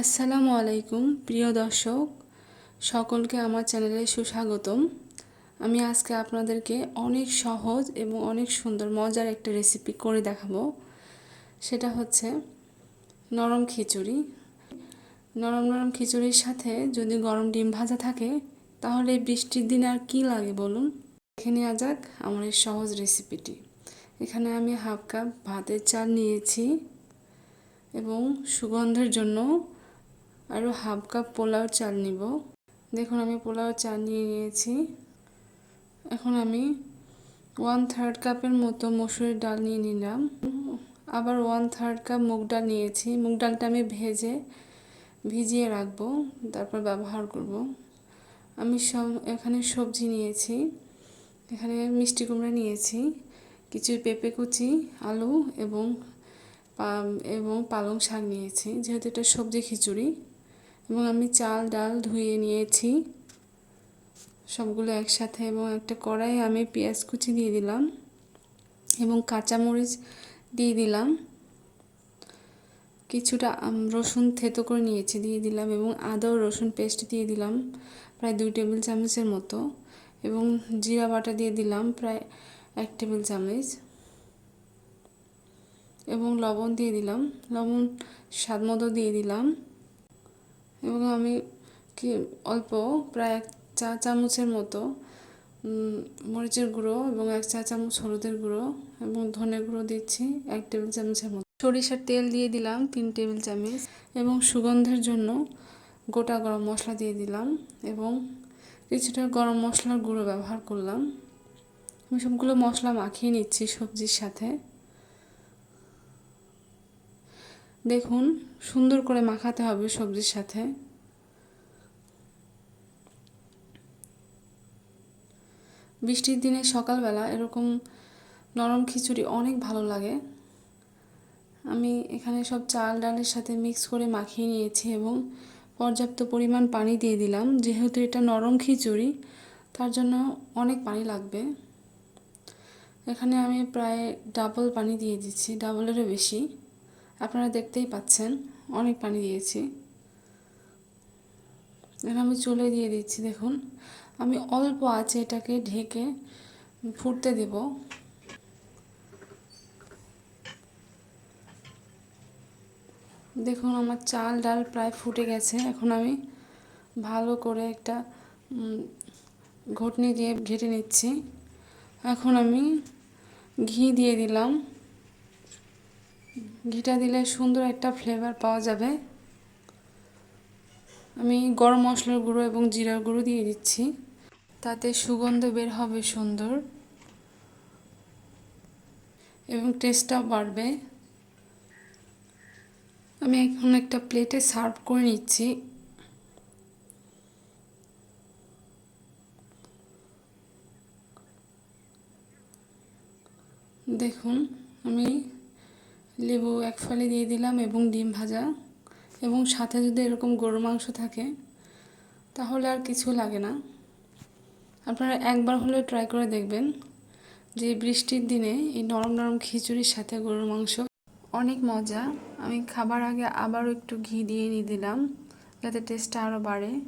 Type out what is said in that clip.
আসসালামু আলাইকুম, প্রিয় দর্শক, সকলকে আমার চ্যানেলে সুস্বাগতম। আমি আজকে আপনাদেরকে অনেক সহজ এবং অনেক সুন্দর, মজার একটা রেসিপি করে দেখাবো। সেটা হচ্ছে নরম খিচুড়ি। নরম নরম খিচুড়ির সাথে যদি গরম ডিম ভাজা থাকে, তাহলে বৃষ্টির দিনে আর কী লাগে বলুন? দেখে নেওয়া যাক আমার এই সহজ রেসিপিটি এখানে আমি হাফ কাপ ভাতের চাল নিয়েছি এবং সুগন্ধের জন্য আরও হাফ কাপ পোলাও চাল নিব। দেখুন, আমি পোলাও চাল নিয়ে নিয়েছি। এখন আমি ওয়ান থার্ড কাপের মতো মসুরের ডাল নিয়ে নিলাম। আবার ওয়ান থার্ড কাপ মুগ ডাল নিয়েছি। মুগ ডালটা আমি ভেজে, ভিজিয়ে রাখব, তারপর ব্যবহার করব। আমি সব, এখানে সবজি নিয়েছি। এখানে মিষ্টি কুমড়া নিয়েছি, কিছু পেঁপে কুচি, আলু এবং এবং পালং শাক নিয়েছি। যেহেতু এটা সবজি খিচুড়ি এবং আমি চাল, ডাল ধুয়ে নিয়েছি। সবগুলো একসাথে এবং একটা কড়াই আমি পেঁয়াজ কুচি দিয়ে দিলাম এবং কাঁচামরিচ দিয়ে দিলাম। কিছুটা রসুন থেতো করে নিয়েছি, দিয়ে দিলাম এবং আদা রসুন পেস্ট দিয়ে দিলাম প্রায় দুই টেবিল চামচের মতো এবং জিরা বাটা দিয়ে দিলাম প্রায় এক টেবিল চামচ এবং লবণ দিয়ে দিলাম। লবণ স্বাদ মতো দিয়ে দিলাম। এবং আমি কি অল্প, প্রায় এক চা চামচের মতো মরিচের গুঁড়ো এবং এক চা চামচ হলুদের গুঁড়ো এবং ধনে গুঁড়ো দিচ্ছি, এক টেবিল চামচের মতো। সরিষার তেল দিয়ে দিলাম তিন টেবিল চামচ এবং সুগন্ধের জন্য গোটা গরম মশলা দিয়ে দিলাম এবং কিছুটা গরম মশলার গুঁড়ো ব্যবহার করলাম। আমি সবগুলো মশলা মাখিয়ে নিচ্ছি সবজির সাথে। দেখুন, সুন্দর করে মাখাতে হবে সবজির সাথে। বৃষ্টির দিনে সকালবেলা এরকম নরম খিচুড়ি অনেক ভালো লাগে। আমি এখানে সব চাল ডালের সাথে মিক্স করে মাখিয়ে নিয়েছি এবং পর্যাপ্ত পরিমাণ পানি দিয়ে দিলাম। যেহেতু এটা নরম খিচুড়ি, তার জন্য অনেক পানি লাগবে। এখানে আমি প্রায় ডাবল পানি দিয়ে দিচ্ছি, ডাবলেরও বেশি। আপনারা দেখতেই পাচ্ছেন, অনেক পানি দিয়েছি। এখন আমি চুলে দিয়ে দিচ্ছি, দেখুন। আমি অল্প আছে এটাকে ঢেকে ফুটতে দেব। দেখুন, আমার চাল ডাল প্রায় ফুটে গেছে। এখন আমি ভালো করে একটা ঘটনি দিয়ে ঘেটে নিচ্ছি। এখন আমি ঘি দিয়ে দিলাম। ঘিটা দিলে সুন্দর একটা ফ্লেভার পাওয়া যাবে। আমি গরম মশলার গুঁড়ো এবং জিরার গুঁড়ো দিয়ে দিচ্ছি। তাতে সুগন্ধ বের হবে সুন্দর এবং টেস্টটাও বাড়বে। আমি এখন একটা প্লেটে সার্ভ করে নিচ্ছি। দেখুন, আমি লেবু এক ফালি দিয়ে দিলাম এবং ডিম ভাজা। এবং সাথে যদি এরকম গরুর মাংস থাকে, তাহলে আর কিছু লাগে না। আপনারা একবার হলেও ট্রাই করে দেখবেন যে বৃষ্টির দিনে এই নরম নরম খিচুড়ির সাথে গরুর মাংস। অনেক মজা। আমি খাবার আগে আবারও একটু ঘি দিয়ে নিয়ে দিলাম, যাতে টেস্টটা আরও বাড়ে।